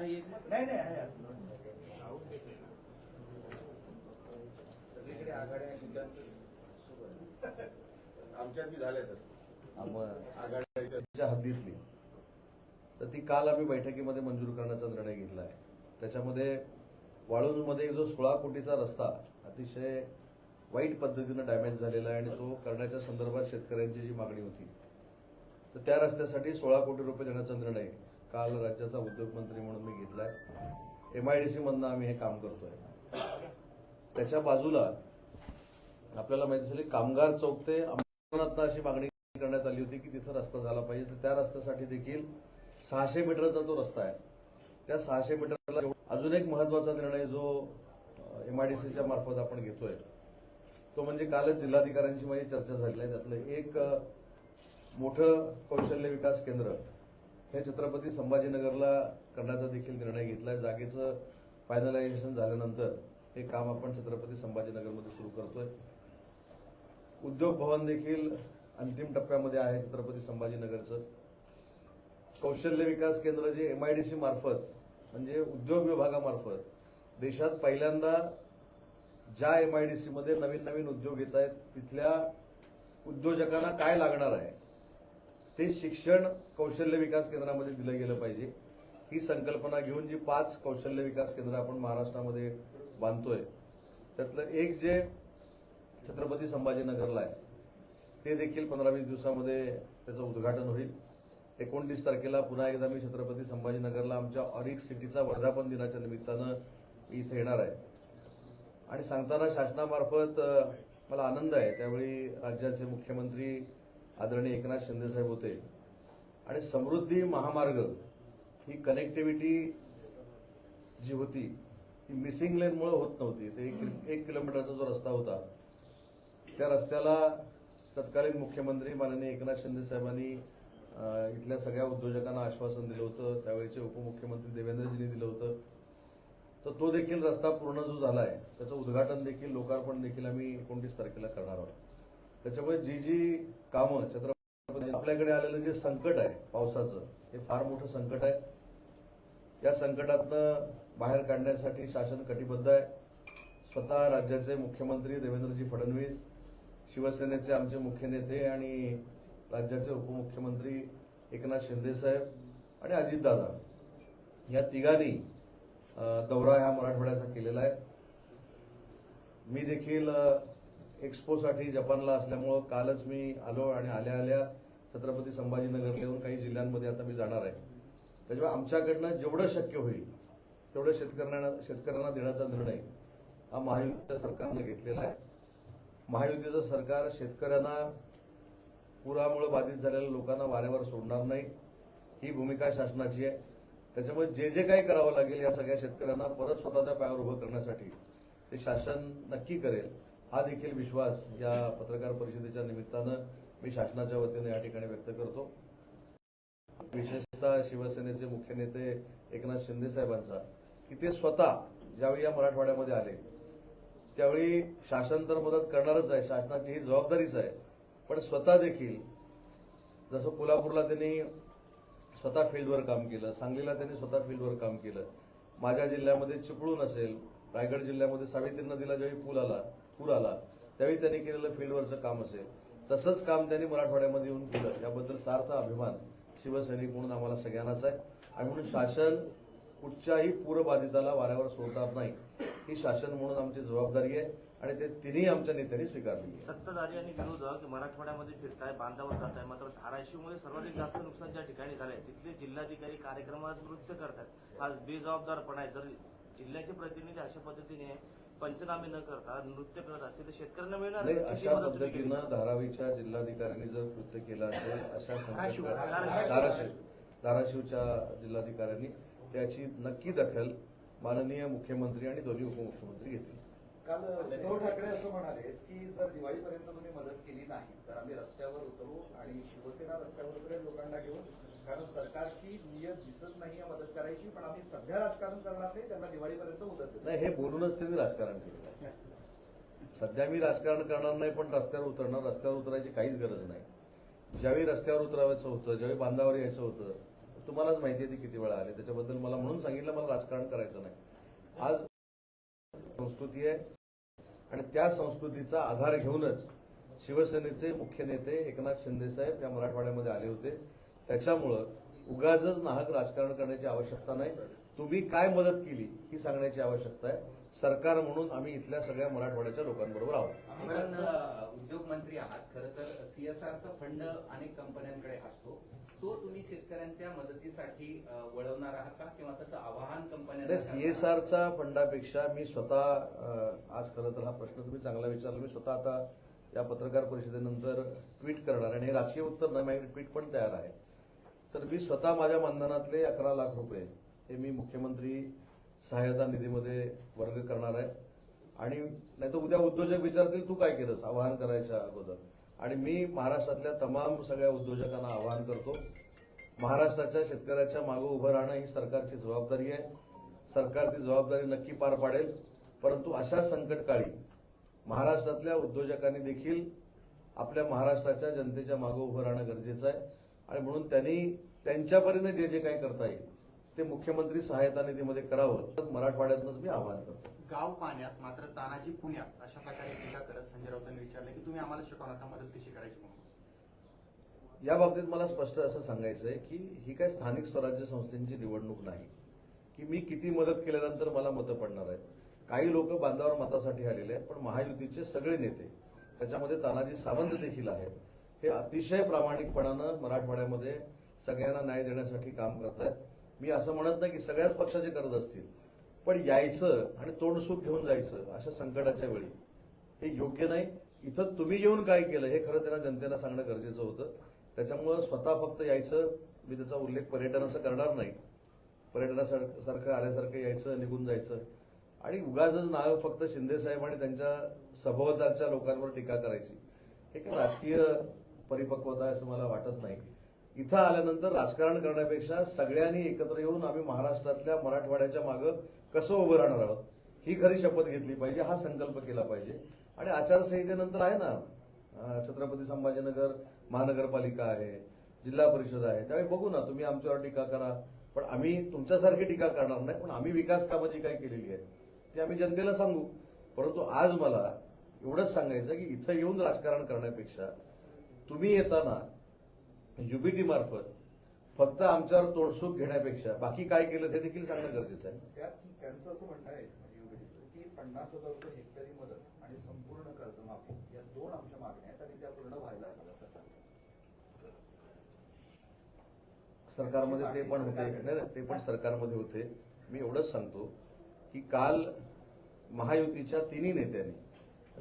नाही नाही आहे. सगळीकडे आघाड्या युद्धांचं. आमच्यात बी हद्दीतली. तर ती काल आम्ही बैठकीमध्ये मंजूर करण्याचा निर्णय घेतला आहे. त्याच्यामध्ये वाळूंजमध्ये जो सोळा कोटीचा रस्ता अतिशय वाईट पद्धतीनं डॅमेज झालेला आहे आणि तो करण्याच्या संदर्भात शेतकऱ्यांची जी मागणी होती तर त्या रस्त्यासाठी सोळा कोटी रुपये देण्याचा निर्णय काल राज्याचा उद्योगमंत्री म्हणून मी घेतलाय. एमआयडीसी मधनं आम्ही हे काम करतोय. त्याच्या बाजूला आपल्याला माहिती असेल कामगार चौक ते अंबरनाथनं अशी मागणी करण्यात आली होती की तिथं रस्ता झाला पाहिजे. तर त्या रस्त्यासाठी देखील सहाशे मीटरचा जो रस्ता आहे. त्या सहाशे मीटरला अजून एक महत्त्वाचा निर्णय जो एमआयडीसीच्या मार्फत आपण घेतोय तो म्हणजे कालच जिल्हाधिकाऱ्यांची माझी चर्चा झाली. आहे त्यातलं एक मोठं कौशल्य विकास केंद्र हे छत्रपती संभाजीनगरला करण्याचा देखील निर्णय घेतला आहे जागेचं फायनलायझेशन झाल्यानंतर हे काम आपण छत्रपती संभाजीनगरमध्ये सुरू करतोय. उद्योग भवन देखील अंतिम टप्प्यामध्ये आहे छत्रपती संभाजीनगरचं. कौशल्य विकास केंद्र जे एमआयडीसी मार्फत म्हणजे उद्योग विभागामार्फत देशात पहिल्यांदा ज्या एमआयडीसीमध्ये नवीन नवीन उद्योग येत आहेत तिथल्या उद्योजकांना काय लागणार आहे? ते शिक्षण कौशल्य विकास केंद्रामध्ये दिलं गेलं पाहिजे. ही संकल्पना घेऊन जी पाच कौशल्य विकास केंद्र आपण महाराष्ट्रामध्ये बांधतोय त्यातलं एक जे छत्रपती संभाजीनगरला आहे ते देखील पंधरा वीस दिवसामध्ये त्याचं उद्घाटन होईल. एकोणतीस तारखेला पुन्हा एकदा मी छत्रपती संभाजीनगरला आमच्या ऑरिक सिटीचा वर्धापन दिनाच्या निमित्तानं इथे येणार आहे. आणि सांगताना शासनामार्फत मला आनंद आहे. त्यावेळी राज्याचे मुख्यमंत्री आदरणीय एकनाथ शिंदेसाहेब होते. आणि समृद्धी महामार्ग ही कनेक्टिव्हिटी जी होती ती मिसिंग लेनमुळे होत नव्हती. ते एक, एक किलोमीटरचा जो रस्ता होता त्या रस्त्याला तत्कालीन मुख्यमंत्री माननीय एकनाथ शिंदे साहेबांनी इथल्या सगळ्या उद्योजकांना आश्वासन दिलं होतं. त्यावेळेचे उपमुख्यमंत्री देवेंद्रजींनी दिलं होतं. तर तो देखील रस्ता पूर्ण जो झाला आहे त्याचं उद्घाटन देखील लोकार्पण देखील आम्ही एकोणतीस तारखेला करणार आहोत. त्याच्यामुळे जी जी कामं छत्रपती आपल्याकडे आलेलं जे संकट आहे पावसाचं हे फार मोठं संकट आहे. या संकटातनं बाहेर काढण्यासाठी शासन कटिबद्ध आहे. स्वतः राज्याचे मुख्यमंत्री देवेंद्रजी फडणवीस शिवसेनेचे आमचे मुख्य नेते आणि राज्याचे उपमुख्यमंत्री एकनाथ शिंदेसाहेब आणि अजितदादा या तिघांनी दौरा ह्या मराठवाड्याचा केलेला आहे. मी देखील एक्स्पोसाठी जपानला असल्यामुळं कालच मी आलो आणि आल्या आल्या छत्रपती संभाजीनगर येऊन काही जिल्ह्यांमध्ये आता मी जाणार आहे. त्याच्यामुळे आमच्याकडनं जेवढं शक्य होईल तेवढं शेतकऱ्यांना शेतकऱ्यांना देण्याचा निर्णय हा महायुतीच्या सरकारनं घेतलेला आहे. महायुतीचं सरकार शेतकऱ्यांना पुरामुळे बाधित झालेल्या लोकांना वाऱ्यावर सोडणार नाही. ही भूमिका शासनाची आहे. त्याच्यामुळे जे जे काही करावं लागेल या सगळ्या शेतकऱ्यांना परत स्वतःच्या पायावर उभं करण्यासाठी ते शासन नक्की करेल. हा देखील विश्वास या पत्रकार परिषदेच्या निमित्तानं मी शासनाच्या वतीनं या ठिकाणी व्यक्त करतो. विशेषतः शिवसेनेचे मुख्य नेते एकनाथ शिंदे साहेबांचा की ते स्वतः ज्यावेळी या मराठवाड्यामध्ये आले त्यावेळी शासन तर मदत करणारच आहे शासनाची ही जबाबदारीच आहे पण स्वतः देखील जसं कोल्हापूरला त्यांनी स्वतः फील्डवर काम केलं सांगलीला त्यांनी स्वतः फील्डवर काम केलं माझ्या जिल्ह्यामध्ये चिपळूण असेल रायगड जिल्ह्यामध्ये सावित्री नदीला ज्यावेळी पूल आला पूर आला त्यावेळी त्यांनी केलेलं फील्डवरचं काम असेल. तसंच काम त्यांनी मराठवाड्यामध्ये येऊन केलं. याबद्दल सार्थ अभिमान शिवसैनिक म्हणून आम्हाला सगळ्यांनाच आहे. आणि म्हणून शासन कुठच्याही पूरबाधिताला वाऱ्यावर सोडणार नाही. ही शासन म्हणून आमची जबाबदारी आहे आणि ते तिन्ही आमच्या नेत्यांनी स्वीकारली आहे. सत्ताधारी आणि विरोधक मराठवाड्यामध्ये फिरताय बांधावर जात आहे मात्र धाराशिवमध्ये सर्वाधिक जास्त नुकसान ज्या ठिकाणी झालंय तिथले जिल्हाधिकारी कार्यक्रमात नृत्य करतात हा बेजबाबदारपणा आहे. जर जिल्ह्याचे प्रतिनिधी अशा पद्धतीने पंचनामे न करता नृत्य करत असतील तर शेतकऱ्यांना मिळणार नाही अशा? पद्धतीनं धारावीच्या जिल्हाधिकाऱ्यांनी जर कृत्य केलं असेल अशा धाराशिव. संकटात धाराशिव धाराशिवच्या जिल्हाधिकाऱ्यांनी त्याची नक्की दखल माननीय मुख्यमंत्री आणि दोन्ही उपमुख्यमंत्री घेतील काल उद्धव ठाकरे असं म्हणाले की जर दिवाळीपर्यंत तुम्ही मदत केली नाही तर आम्ही रस्त्यावर उतरू आणि शिवसेना रस्त्यावर उतरेल लोकांना घेऊन कारण सरकारची नियत दिसत नाहीये मदत करायची पण आम्ही सध्या राजकारण करणार नाही त्यांना दिवाळीपर्यंत मुदत नाही हे बोलूनच त्यांनी राजकारण केलं सध्या मी राजकारण करणार नाही पण रस्त्यावर उतरणार रस्त्यावर उतरायची काहीच गरज नाही. ज्यावेळी रस्त्यावर उतरावायचं होतं ज्यावेळी बांधावर यायचं होतं तुम्हालाच माहिती आहे ते किती वेळा आले. त्याच्याबद्दल मला म्हणून सांगितलं मला राजकारण करायचं नाही. आज संस्कृती आहे आणि त्या संस्कृतीचा आधार घेऊनच शिवसेनेचे मुख्य नेते एकनाथ शिंदेसाहेब या मराठवाड्यामध्ये आले होते. त्याच्यामुळं उगाजच नाहक राजकारण करण्याची आवश्यकता नाही. तुम्ही काय मदत केली ही सांगण्याची आवश्यकता आहे. सरकार म्हणून आम्ही इथल्या सगळ्या मराठवाड्याच्या लोकांबरोबर आहोत. उद्योग मंत्री आहात. खरं तर सीएसआरचा फंड अनेक कंपन्यांकडे असतो. तो तुम्ही शेतकऱ्यांच्या मदतीसाठी वळवणार आहात का? किंवा तसं आवाहन कंपन्यांना नाही सीएसआरचा फंडापेक्षा मी स्वतः आज खरं तर हा प्रश्न तुम्ही चांगला विचारला. मी स्वतः आता या पत्रकार परिषदेनंतर ट्विट करणार आणि हे राजकीय उत्तर नाही माझ्याकडे ट्विट पण तयार आहे. तर मी स्वतः माझ्या मानधनातले अकरा लाख रुपये हे मी मुख्यमंत्री सहाय्यता निधीमध्ये वर्ग करणार आहे. आणि नाही तर उद्या उद्योजक विचारतील तू काय केलंस? आवाहन करायच्या अगोदर. आणि मी महाराष्ट्रातल्या तमाम सगळ्या उद्योजकांना आवाहन करतो महाराष्ट्राच्या शेतकऱ्याच्या मागं उभं राहणं ही सरकारची जबाबदारी आहे. सरकार ती जबाबदारी नक्की पार पाडेल. परंतु अशा संकटकाळी महाराष्ट्रातल्या उद्योजकांनी देखील आपल्या महाराष्ट्राच्या जनतेच्या मागं उभं राहणं गरजेचं आहे. आणि म्हणून त्यांनी त्यांच्यापरीने जे जे काही करता येईल ते मुख्यमंत्री सहायता निधीमध्ये करावं. तर मराठवाड्यातनंच मी आवाहन करतो. गाव पाण्यात मात्र तानाजी पुण्यात अशा प्रकारे टीका करत संजय राऊतांनी विचारलं की तुम्ही आम्हाला शिकवणार का मदत कशी करायची म्हणून? या बाबतीत मला स्पष्ट असं सांगायचं आहे की ही काय स्थानिक स्वराज्य संस्थेची निवडणूक नाही. की मी किती मदत केल्यानंतर मला मतं पडणार आहेत. काही लोक बांधावर मतासाठी आलेले आहेत पण महायुतीचे सगळे नेते त्याच्यामध्ये तानाजी सावंत देखील आहेत. हे अतिशय प्रामाणिकपणानं मराठवाड्यामध्ये सगळ्यांना न्याय देण्यासाठी काम करत आहेत मी असं म्हणत नाही की सगळ्याच पक्षाचे करत असतील पण यायचं आणि तोंडसूक घेऊन जायचं अशा संकटाच्या वेळी हे योग्य नाही. इथं तुम्ही येऊन काय केलं हे खरं त्यांना जनतेला सांगणं गरजेचं होतं. त्याच्यामुळं स्वतः फक्त यायचं मी त्याचा उल्लेख पर्यटन असं करणार नाही. पर्यटनासारखं आल्यासारखं यायचं निघून जायचं. आणि उगाजच नाव फक्त शिंदे साहेब आणि त्यांच्या सभोवतालच्या लोकांवर टीका करायची. हे राजकीय परिपक्वता आहे असं मला वाटत नाही. इथं आल्यानंतर राजकारण करण्यापेक्षा सगळ्यांनी एकत्र येऊन आम्ही महाराष्ट्रातल्या मराठवाड्याच्या मागं कसं उभं राहणार आहोत ही खरी शपथ घेतली पाहिजे हा संकल्प केला पाहिजे. आणि आचारसंहितेनंतर आहे ना छत्रपती संभाजीनगर महानगरपालिका आहे जिल्हा परिषद आहे त्यावेळी बघू ना तुम्ही आमच्यावर टीका करा. पण आम्ही तुमच्यासारखी टीका करणार नाही पण आम्ही विकास कामं जी काही केलेली आहेत ती आम्ही जनतेला सांगू. परंतु आज मला एवढंच सांगायचं की इथं येऊन राजकारण करण्यापेक्षा तुम्ही येताना युबीटी मार्फत फक्त आमच्यावर तोडसूक घेण्यापेक्षा बाकी काय केलं ते देखील सांगणं गरजेचं आहे. त्यांचं असं म्हणणं आहे म्हणजे की पन्नास हजार रुपये हेक्टरी मदत आणि संपूर्ण कर्जमाफी या दोन आमच्या मागण्या आहेत आणि त्या पूर्ण व्हायला हव्या सरकार सरकारमध्ये ते पण होते. नाही, ते पण सरकारमध्ये होते. मी एवढंच सांगतो की काल महायुतीच्या तिन्ही नेत्यांनी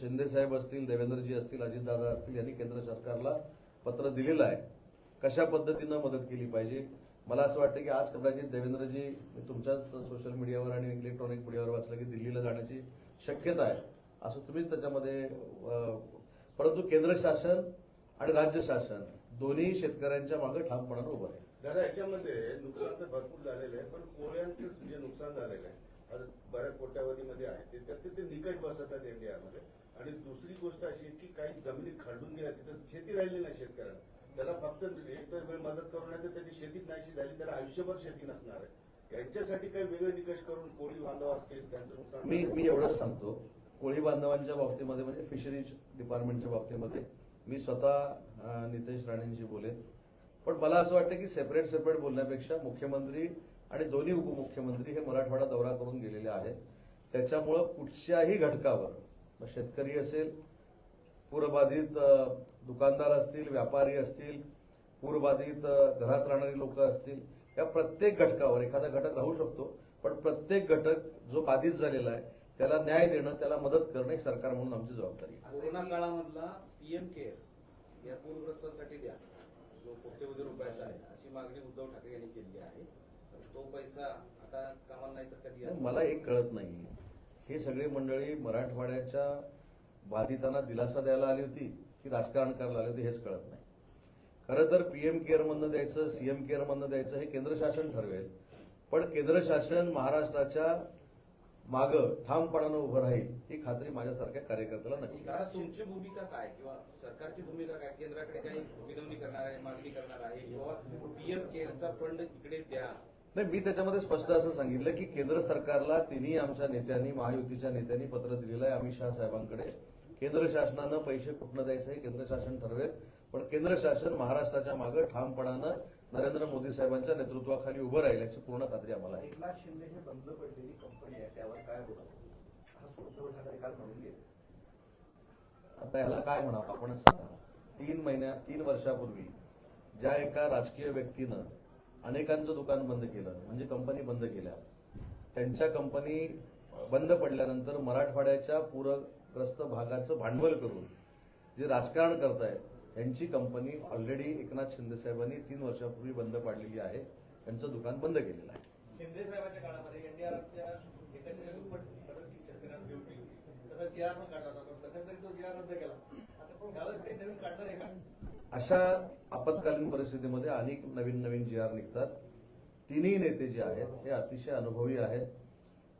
शिंदे साहेब असतील देवेंद्रजी असतील अजितदादा असतील यांनी केंद्र सरकारला पत्र दिलेलं आहे. कशा पद्धतीनं मदत केली पाहिजे? मला असं वाटतं की आज कदाचित देवेंद्रजी मी तुमच्याच सोशल मीडियावर आणि इलेक्ट्रॉनिक मीडियावर वाचलं की दिल्लीला जाण्याची शक्यता आहे. असं तुम्हीच त्याच्यामध्ये परंतु केंद्र शासन आणि राज्य शासन दोन्ही शेतकऱ्यांच्या मागे ठामपणानं उभं आहे. दादा याच्यामध्ये नुकसान तर भरपूर झालेलं आहे पण कोळ्यांचं जे नुकसान झालेलं आहे बऱ्याच कोट्यावधीमध्ये आहे ते निकट बसत आहेत बसवतात इंडियामध्ये. आणि दुसरी गोष्ट अशी आहे की काही जमिनी खरडून गेल्या तिथं शेती राहिली नाही शेतकऱ्याला. त्याला फक्त एक तर वेळ मदत करून नाही तर त्याची शेतीच नाहीशी झाली त्याला आयुष्यभर शेती नसणार आहे. यांच्यासाठी काही वेगळे निकष करून कोळी बांधव असतील त्यांचं नुकसान मी मी एवढंच सांगतो. कोळी बांधवांच्या बाबतीमध्ये म्हणजे फिशरीज डिपार्टमेंटच्या बाबतीमध्ये मी स्वतः नितेश राणेंशी बोलेन. पण मला असं वाटतं की सेपरेट सेपरेट बोलण्यापेक्षा मुख्यमंत्री आणि दोन्ही उपमुख्यमंत्री हे मराठवाडा दौरा करून गेलेले आहेत. त्याच्यामुळं कुठच्याही घटकावर मग शेतकरी असेल पूरबाधित दुकानदार असतील व्यापारी असतील पूरबाधित घरात राहणारी लोक असतील या प्रत्येक घटकावर एखादा घटक राहू शकतो पण प्रत्येक घटक जो बाधित झालेला आहे त्याला न्याय देणं त्याला मदत करणं ही सरकार म्हणून आमची जबाबदारी आहे. कोरोना काळामधला पीएम केअर या पूरग्रस्तांसाठी द्या. जो कोट्यवधी रुपयाचा आहे अशी मागणी उद्धव ठाकरे यांनी केली आहे. तो पैसा आता कामाला नाही तर कधी? मला एक कळत नाही हे सगळे मंडळी मराठवाड्याच्या बाधितांना दिलासा द्यायला आली होती की राजकारण करायला आली होती हेच कळत नाही. खरं तर पीएम केअर मधनं द्यायचं सीएम केअर मधनं द्यायचं हे केंद्र शासन ठरवेल. पण केंद्र शासन महाराष्ट्राच्या मागं ठामपणानं उभं राहील ही खात्री माझ्यासारख्या कार्यकर्त्याला नक्की तुमची भूमिका काय? किंवा सरकारची भूमिका काय? केंद्राकडे काही विनवणी करणार आहे मागणी करणार आहे? किंवा पीएम केअरचा फंड इकडे द्या. नाही मी त्याच्यामध्ये स्पष्ट असं सांगितलं की केंद्र सरकारला तिन्ही आमच्या नेत्यांनी महायुतीच्या नेत्यांनी पत्र दिलेलं आहे अमित शहा साहेबांकडे. केंद्र शासनानं पैसे कुठनं द्यायचं हे केंद्र शासन ठरवेल पण केंद्र शासन महाराष्ट्राच्या मागे ठामपणानं नरेंद्र मोदी साहेबांच्या नेतृत्वाखाली उभं राहील याची पूर्ण खात्री आम्हाला आहे. एकनाथ शिंदे हे बंद पडलेली कंपनी आहे त्यावर काय बोलत उद्धव ठाकरे काल म्हणून गेले. आता याला काय म्हणावं? आपणच सांगा. तीन महिन्या तीन वर्षापूर्वी ज्या एका राजकीय व्यक्तीनं अनेकांचं दुकान बंद केलं म्हणजे कंपनी बंद केल्या. त्यांच्या कंपनी बंद पडल्यानंतर मराठवाड्याच्या पूरग्रस्त भागाचं भांडवल करून जे राजकारण करतायत यांची कंपनी ऑलरेडी एकनाथ शिंदे साहेबांनी तीन वर्षापूर्वी बंद पाडलेली आहे. त्यांचं दुकान बंद केलेलं आहे. शिंदे साहेबांच्या काळामध्ये एनडीआरएफच्या एकत्रित मदत शेतकऱ्यांना देऊ केली तसा जी आर पण काढला होता पण मध्यंतरी तो जी आर रद्द केला. आता पण यावेळेस काही नवीन काढणार आहे का? अशा आपत्कालीन परिस्थितीमध्ये अनेक नवीन नवीन जी आर निघतात. तिन्ही नेते जे आहेत हे अतिशय अनुभवी आहेत.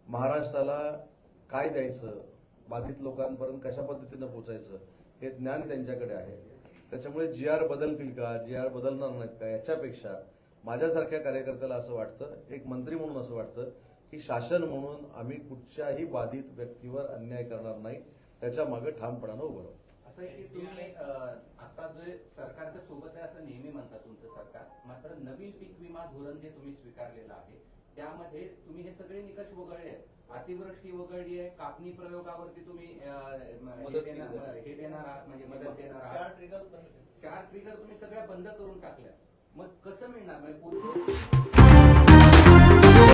महाराष्ट्राला काय द्यायचं? बाधित लोकांपर्यंत कशा पद्धतीनं पोचायचं? हे ज्ञान त्यांच्याकडे आहे. त्याच्यामुळे जी आर बदलतील का? जी आर बदलणार नाहीत का? याच्यापेक्षा माझ्यासारख्या कार्यकर्त्याला असं वाटतं एक मंत्री म्हणून असं वाटतं की शासन म्हणून आम्ही कुठच्याही बाधित व्यक्तीवर अन्याय करणार नाही. त्याच्यामागे ठामपणानं उभं राहू. असं की तुम्ही अं, आता जे सरकारच्या सोबत आहे असं नेहमी म्हणता तुमचं सरकार. मात्र नवीन पीक विमा धोरण जे तुम्ही स्वीकारलेलं आहे त्यामध्ये तुम्ही हे सगळे निकष वगळले आहेत. अतिवृष्टी वगळली आहे कापणी प्रयोगावरती तुम्ही हे मदत देणार. हे आहात म्हणजे मदत देणार चार आहात. चार ट्रिगर तुम्ही सगळ्या बंद करून टाकल्या. मग कसं मिळणार? म्हणजे पूर्ण